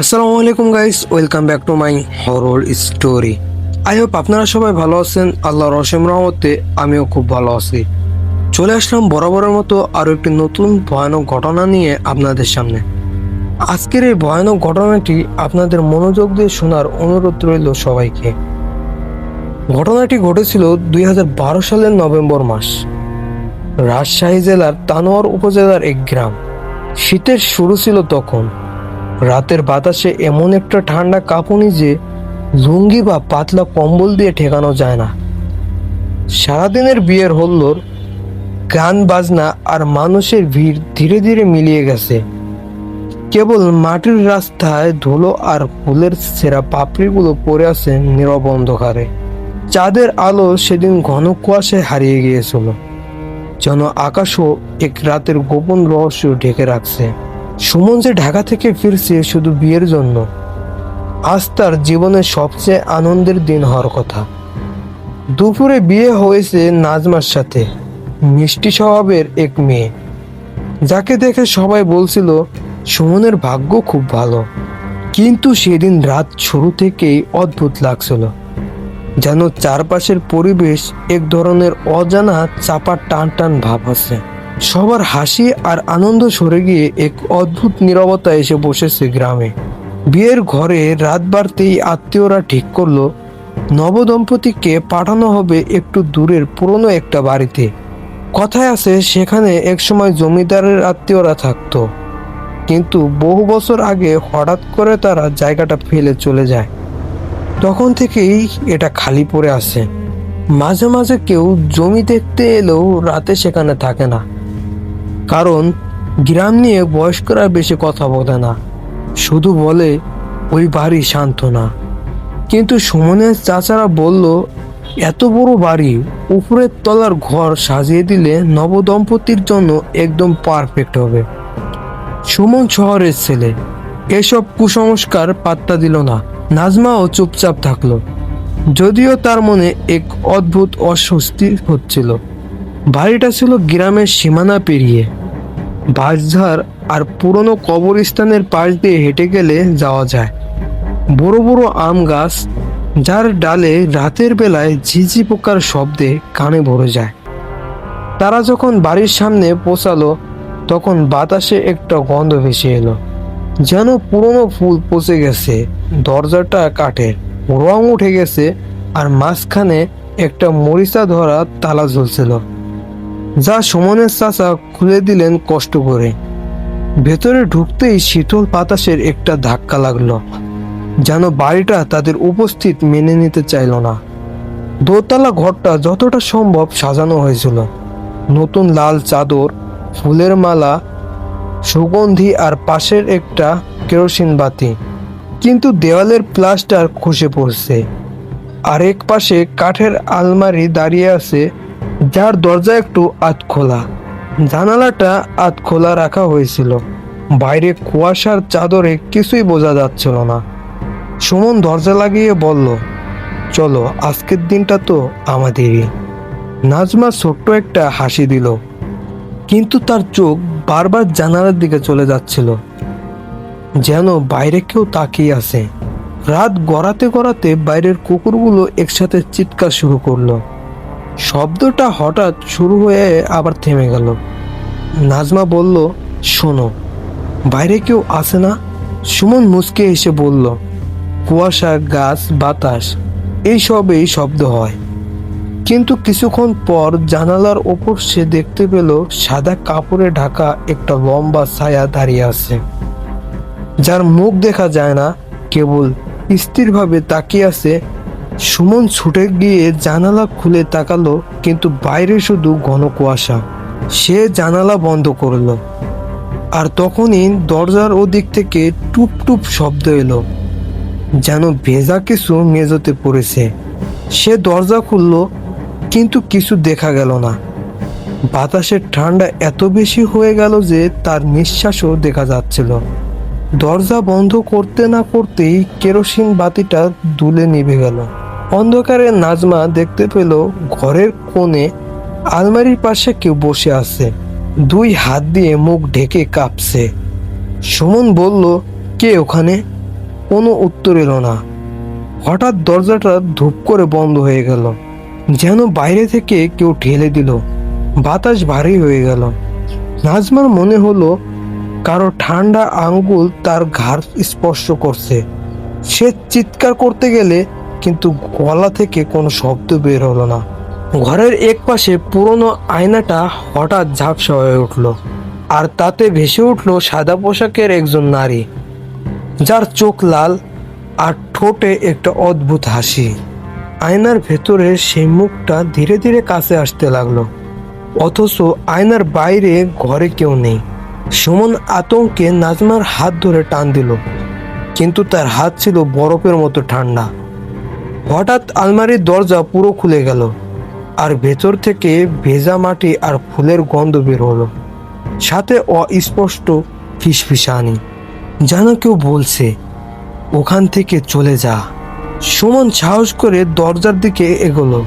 আসসালামু আলাইকুম guys, welcome back to my horror story I hope আপনারা সবাই ভালো আছেন, আল্লাহর অসীম রহমতে আমিও খুব ভালো আছি। চলে আসলাম বরাবরের মতো আরও একটি নতুন ভয়ানক ঘটনা নিয়ে আপনাদের সামনে। আজকের এই ভয়ানক ঘটনাটি আপনাদের মনোযোগ দিয়ে শোনার অনুরোধ রইল সবাইকে। ঘটনাটি ঘটেছিল দুই হাজার বারো সালের নভেম্বর মাস। রাজশাহী জেলার তানোয়ার উপজেলার এক গ্রাম। শীতের শুরু ছিল তখন। রাতের বাতাসে এমন একটা ঠান্ডা কাঁপুনি যে লুঙ্গি বা পাতলা কম্বল দিয়ে ঠেকানো যায় না। সারাদিনের বিয়ের হল্লোর, গান বাজনা আর মানুষের ভিড় ধীরে ধীরে মিলিয়ে গেছে। কেবল মাটির রাস্তায় ধুলো আর ফুলের সেরা পাপড়িগুলো পড়ে আছে নীরব অন্ধকারে। চাঁদের আলো সেদিন ঘন কুয়াশায় হারিয়ে গিয়েছিল। যেন আকাশও এক রাতের গোপন রহস্য ঢেকে রাখছে। সুমন যে ঢাকা থেকে ফিরছে শুধু বিয়ের জন্য, আজ তার জীবনের সবচেয়ে আনন্দের দিন হওয়ার কথা। দুপুরে বিয়ে হয়েছে নাজমার সাথে, মিষ্টি স্বভাবের এক মেয়ে, যাকে দেখে সবাই বলছিল, সুমনের ভাগ্য খুব ভালো। কিন্তু সেদিন রাত শুরু থেকেই অদ্ভুত লাগছিল, যেন চারপাশের পরিবেশ এক ধরনের অজানা চাপা টান টান ভাব আছে। সবার হাসি আর আনন্দ সরে গিয়ে এক অদ্ভুত নীরবতা এসে বসেছে গ্রামে। বিয়ের ঘরে রাত বাড়তেই আত্মীয়রা ঠিক করল, নবদম্পতিকে পাঠানো হবে একটু দূরের পুরনো একটা বাড়িতে। কথায় আছে, সেখানে একসময় জমিদারের আত্মীয়রা থাকতো। কিন্তু বহু বছর আগে হঠাৎ করে তারা জায়গাটা ফেলে চলে যায়। তখন থেকেই এটা খালি পড়ে আছে। মাঝে মাঝে কেউ জমি দেখতে এলেও রাতে সেখানে থাকে না। কারণ গ্রাম নিয়ে বয়স্করা বেশি কথা বলে না। শুধু বলে, ওই বাড়ি শান্ত না। কিন্তু সুমনের চাচারা বলল, এত বড় বাড়ি, উপরের তলার ঘর সাজিয়ে দিলে নবদম্পতির জন্য একদম পারফেক্ট হবে। সুমন শহরের ছেলে। এসব কুসংস্কার পাত্তা দিল না। নাজমাও চুপচাপ থাকল। যদিও তার মনে এক অদ্ভুত অস্বস্তি হচ্ছিল। বাড়িটা ছিল গ্রামের সীমানা পেরিয়ে। বাঁশঝাড় আর পুরনো কবরস্থানের পাশ দিয়ে হেঁটে গেলে যাওয়া যায়। বড় বড় আম গাছ, যার ডালে রাতের বেলায় ঝিঝি পোকার শব্দে কানে ভরে যায়। তারা যখন বাড়ির সামনে পৌঁছালো, তখন বাতাসে একটা গন্ধ ভেসে এলো, যেন পুরনো ফুল পচে গেছে। দরজাটা কাঠের, রং উঠে গেছে, আর মাঝখানে একটা মরিচা ধরা তালা ঝুলছিল যা সুমনের চাচা খুলে দিলেন কষ্ট করে। ভেতরে ঢুকতেই শীতল বাতাসের একটা ধাক্কা লাগল, যেন বাড়িটা তাদের উপস্থিত মেনে নিতে চাইল না। দোতলা ঘরটা যতটা সম্ভব সাজানো হয়েছিল। নতুন লাল চাদর, ফুলের মালা, সুগন্ধি আর পাশের একটা কেরোসিন বাতি। কিন্তু দেওয়ালের প্লাস্টার খসে পড়ছে। আর এক পাশে কাঠের আলমারি দাঁড়িয়ে আছে যার দরজা একটু আধ খোলা। জানালাটা আধ খোলা রাখা হয়েছিল। বাইরে কুয়াশার চাদরে কিছুই বোঝা যাচ্ছিল না। সুমন দরজা লাগিয়ে বলল, চলো, আজকের দিনটা তো আমাদেরই। নাজমা ছোট্ট একটা হাসি দিল। কিন্তু তার চোখ বারবার জানালার দিকে চলে যাচ্ছিল। যেন বাইরে কেউ তাকিয়ে আছে। রাত গড়াতে গড়াতে বাইরের কুকুরগুলো একসাথে চিৎকার শুরু করল। শব্দটা হঠাৎ শুরু হয়ে আবার থেমে গেল। নাজমা বলল, শোনো, বাইরে কেউ আসে না? সুমন মুচকে এসে বলল, কুয়াশা, গাছ, বাতাস, এইসবেই শব্দ হয়। কিন্তু কিছুক্ষণ পর জানালার ওপর সে দেখতে পেল, সাদা কাপড়ে ঢাকা একটা লম্বা ছায়া দাঁড়িয়ে আছে। যার মুখ দেখা যায় না, কেবল স্থিরভাবে তাকিয়ে আছে সুমন ছুটে গিয়ে জানালা খুলে তাকালো, কিন্তু বাইরে শুধু ঘন কুয়াশা। সে জানালা বন্ধ করল। আর তখনই দরজার ওদিক থেকে টুপ টুপ শব্দ এলো, যেন ভেজা কিছু মেজতে পড়েছে। সে দরজা খুললো, কিন্তু কিছু দেখা গেল না। বাতাসের ঠান্ডা এত বেশি হয়ে গেল যে তার নিঃশ্বাসও দেখা যাচ্ছিল। দরজা বন্ধ করতে না করতেই কেরোসিন বাতিটা দুলে নিভে গেল। অন্ধকারে নাজমা দেখতে পেল ঘরের কোণে আলমারির পাশে কেউ বসে আছে। দুই হাত দিয়ে মুখ ঢেকে কাঁপছে। সুমন বলল, কে ওখানে? কোনো উত্তর এলো না। হঠাৎ দরজাটা ধূপ করে বন্ধ হয়ে গেল। যেন বাইরে থেকে কেউ ঠেলে দিল। বাতাস ভারী হয়ে গেল। নাজমার মনে হলো, কারও ঠান্ডা আঙ্গুল তার ঘাড় স্পর্শ করছে। সে চিৎকার করতে গেলে কিন্তু গলা থেকে কোনো শব্দ বের হলো না। ঘরের এক পাশে পুরনো আয়নাটা হঠাৎ ঝাপসা হয়ে উঠল আর তাতে ভেসে উঠল সাদা পোশাকের একজন নারী, যার চোখ লাল আর ঠোঁটে একটা অদ্ভুত হাসি। আয়নার ভেতরে সেই মুখটা ধীরে ধীরে কাছে আসতে লাগল, অথচ আয়নার বাইরে ঘরে কেউ নেই। সুমন আতঙ্কে নাজমার হাত ধরে টান দিল, কিন্তু তার হাত ছিল বরফের মতো ঠান্ডা। হঠাৎ আলমারির দরজা পুরো খুলে গেল আর ভেতর থেকে ভেজা মাটি আর ফুলের গন্ধ বের হলো। সাথে অস্পষ্ট ফিসফিসানি। যেন কেউ বলছে, ওখান থেকে চলে যা। সুমন সাহস করে দরজার দিকে এগোলো,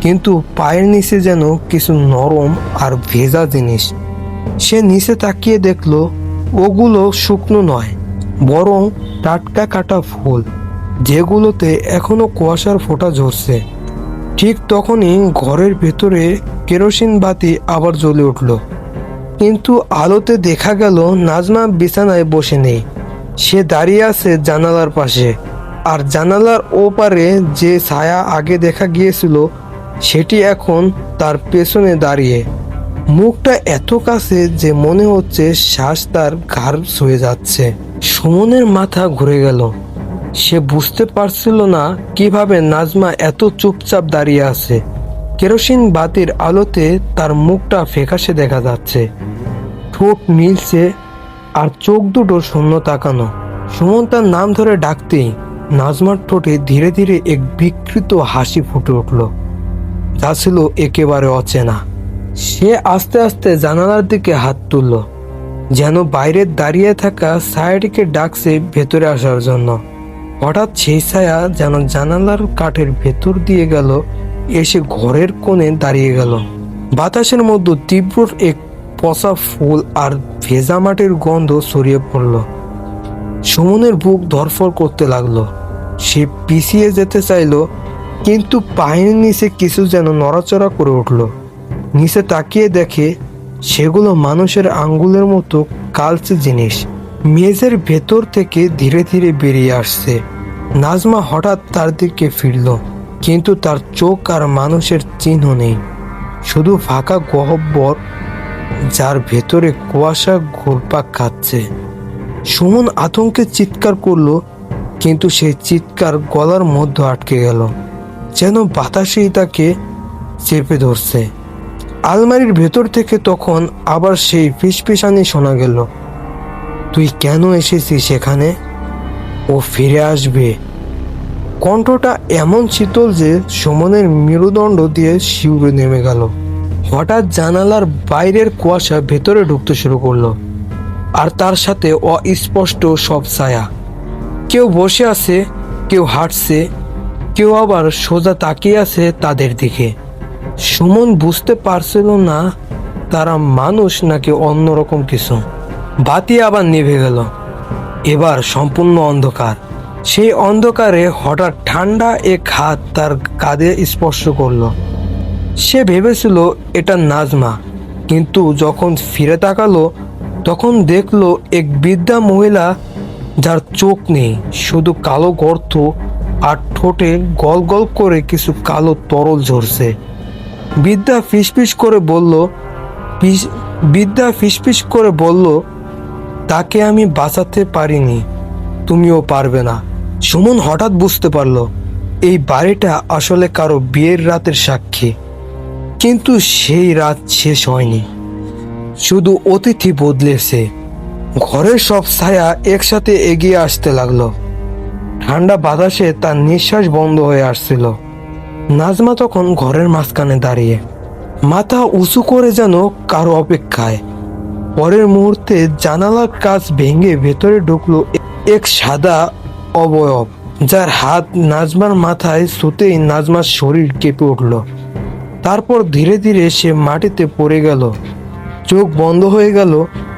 কিন্তু পায়ের নিচে যেন কিছু নরম আর ভেজা জিনিস। সে নিচে তাকিয়ে দেখল, ওগুলো শুকনো নয়, বরং টাটকা কাটা ফুল। যেগুলোতে এখনও কুয়াশার ফোঁটা ঝরছে। ঠিক তখনই ঘরের ভেতরে কেরোসিন বাতি আবার জ্বলে উঠল। কিন্তু আলোতে দেখা গেল নাজমা বিছানায় বসে নেই। সে দাঁড়িয়ে আছে জানালার পাশে। আর জানালার ওপারে যে ছায়া আগে দেখা গিয়েছিল, সেটি এখন তার পেছনে দাঁড়িয়ে। মুখটা এত কাছে যে মনে হচ্ছে শ্বাস তার ঘাড় ছুঁয়ে যাচ্ছে। সুমনের মাথা ঘুরে গেল। সে বুঝতে পারছিল না কীভাবে নাজমা এত চুপচাপ দাঁড়িয়ে আছে। কেরোসিন বাতির আলোতে তার মুখটা ফেকাশে দেখা যাচ্ছে। ঠোঁট নীলছে আর চোখ দুটো শূন্য তাকানো। সুমন তার নাম ধরে ডাকতেই নাজমার ঠোঁটে ধীরে ধীরে এক বিকৃত হাসি ফুটে উঠল। যা ছিল একেবারে অচেনা। সে আস্তে আস্তে জানালার দিকে হাত তুলল, যেন বাইরে দাঁড়িয়ে থাকা ছায়াটিকে ডাকছে ভেতরে আসার জন্য। হঠাৎ সেই ছায়া যেন জানালার কাঠের ভেতর দিয়ে গেল, এসে ঘরের কোণে দাঁড়িয়ে গেল। বাতাসের মধ্যে তীব্র এক পচা ফুল আর ভেজা মাটির গন্ধ ছড়িয়ে পড়ল। সুমনের বুক ধরফর করতে লাগল। সে পিছিয়ে যেতে চাইলো, কিন্তু পায়ের নিচে কিছু যেন নড়াচড়া করে উঠল। নিচে তাকিয়ে দেখে, সেগুলো মানুষের আঙ্গুলের মতো কালচে জিনিস। মেজের ভেতর থেকে ধীরে ধীরে বেরিয়ে আসছে। নাজমা হঠাৎ তার দিকে ফিরল, কিন্তু তার চোখ আর মানুষের চিহ্ন নেই। শুধু ফাঁকা গহব্বর, যার ভেতরে কুয়াশা ঘুরপাক খাচ্ছে। সুমন আতঙ্কে চিৎকার করল, কিন্তু সেই চিৎকার গলার মধ্যে আটকে গেল, যেন বাতাসেই তাকে চেপে ধরছে। আলমারির ভেতর থেকে তখন আবার সেই ফিসফিসানি শোনা গেল। তুই কেন এসেছিস সেখানে? ও ফিরে আসবে। কণ্ঠটা এমন শীতল যে সুমনের মেরুদণ্ড দিয়ে শিউরে নেমে গেল। হঠাৎ জানালার বাইরের কুয়াশা ভেতরে ঢুকতে শুরু করল, আর তার সাথে অস্পষ্ট সব ছায়া। কেউ বসে আছে, কেউ হাঁটছে, কেউ আবার সোজা তাকিয়ে আছে তাদের দিকে। সুমন বুঝতে পারছিল না তারা মানুষ নাকি অন্যরকম কিছু। বাতি আবার নিভে গেল। এবার সম্পূর্ণ অন্ধকার। সেই অন্ধকারে হঠাৎ ঠান্ডা এক হাত তার কাঁধে স্পর্শ করল। সে ভেবেছিল এটা নাজমা, কিন্তু যখন ফিরে তাকালো, তখন দেখল এক বৃদ্ধা মহিলা যার চোখ নেই, শুধু কালো গর্ত আর ঠোঁটে গল গল করে কিছু কালো তরল ঝরছে। বিদ্যা ফিসফিস করে বলল, "ফিস- বিদ্যা ফিসফিস করে বলল তাকে আমি বাঁচাতে পারিনি। তুমিও পারবে না। সুমন হঠাৎ বুঝতে পারল, এই বাড়িটা আসলে কারও বিয়ের রাতের সাক্ষী। কিন্তু সেই রাত শেষ হয়নি। শুধু অতিথি বদলেছে ঘরের সব ছায়া একসাথে এগিয়ে আসতে লাগল। ঠান্ডা বাতাসে তার নিঃশ্বাস বন্ধ হয়ে আসছিল। নাজমা তখন ঘরের মাঝখানে দাঁড়িয়ে। মাথা উঁচু করে যেন কারও অপেক্ষায়। পরের মুহূর্তে জানালার কাজ ভেঙে ভেতরে ঢুকলো এক সাদা অবয়ব, যার হাত নাজমার মাথায় ছুতেই নাজমার শরীর কেঁপে উঠল। তারপর ধীরে ধীরে সে মাটিতে পড়ে গেল। চোখ বন্ধ হয়ে গেল,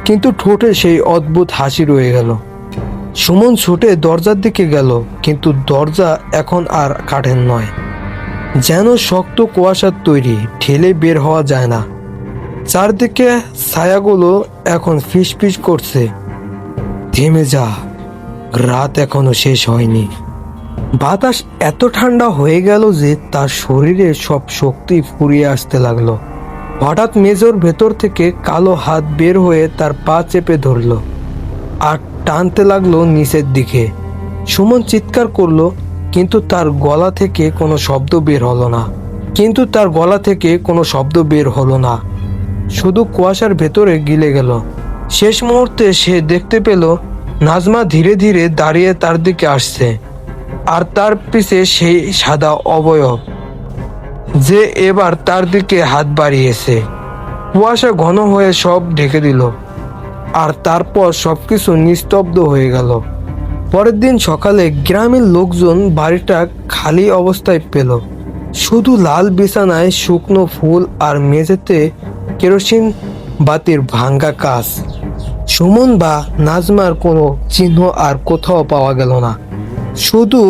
কিন্তু ঠোঁটে সেই অদ্ভুত হাসি রয়ে গেল। সুমন ছুটে দরজার দিকে গেল, কিন্তু দরজা এখন আর কাঠের নয়। যেন শক্ত কুয়াশার তৈরি, ঠেলে বের হওয়া যায় না। চারদিকে ছায়াগুলো এখন ফিসফিস করছে। থেমে যা, রাত এখনও শেষ হয়নি। বাতাস এত ঠান্ডা হয়ে গেল যে তার শরীরে সব শক্তি ফুরিয়ে আসতে লাগল। হঠাৎ মেজর ভেতর থেকে কালো হাত বের হয়ে তার পা চেপে ধরলো আর টানতে লাগল নিচের দিকে। সুমন চিৎকার করল, কিন্তু তার গলা থেকে কোনো শব্দ বের হলো না। কিন্তু তার গলা থেকে কোনো শব্দ বের হলো না। শুধু কুয়াশার ভেতরে গিলে গেল। শেষ মুহূর্তে সে দেখতে পেল, নাজমা ধীরে ধীরে দাঁড়িয়ে তার দিকে আসছে, আর তার পিছে সেই সাদা অবয়ব, যে এবার তার দিকে হাত বাড়িয়েছে। কুয়াশা ঘন হয়ে সব ঢেকে দিল, আর তারপর সবকিছু নিস্তব্ধ হয়ে গেল। পরের দিন সকালে গ্রামের লোকজন বাড়িটা খালি অবস্থায় পেল। শুধু লাল বিছানায় শুকনো ফুল আর মেঝেতে কেরোসিন বাতির ভাঙ্গা কাজ। সুমন বা নাজমার কোনো চিহ্ন আর কোথাও পাওয়া গেল না। শুধু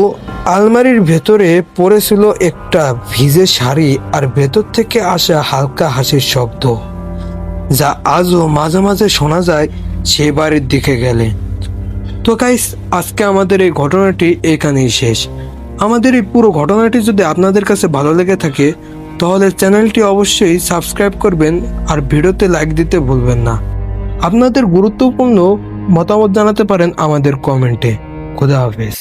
আলমারির ভেতরে পড়েছিল একটা ভিজে শাড়ি আর ভেতর থেকে আসা হালকা হাসির শব্দ, যা আজও মাঝে মাঝে শোনা যায় সে বাড়ির দিকে গেলে। তো গাইস আজকে আমাদের এই ঘটনাটি এখানেই শেষ। আমাদের এই পুরো ঘটনাটি যদি আপনাদের কাছে ভালো লেগে থাকে তাহলে চ্যানেলটি অবশ্যই সাবস্ক্রাইব করবেন আর ভিডিওতে লাইক দিতে ভুলবেন না। আপনাদের গুরুত্বপূর্ণ মতামত জানাতে পারেন আমাদের কমেন্টে। খুদা হাফেজ।